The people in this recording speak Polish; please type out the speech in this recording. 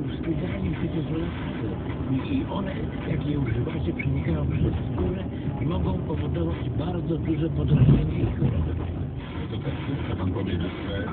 leków specjalnie przeciwbólowych. I one, jak je używacie, przenikają przez skórę i mogą powodować bardzo duże podrażnienie i choroby. To tak, co pan powiedział, że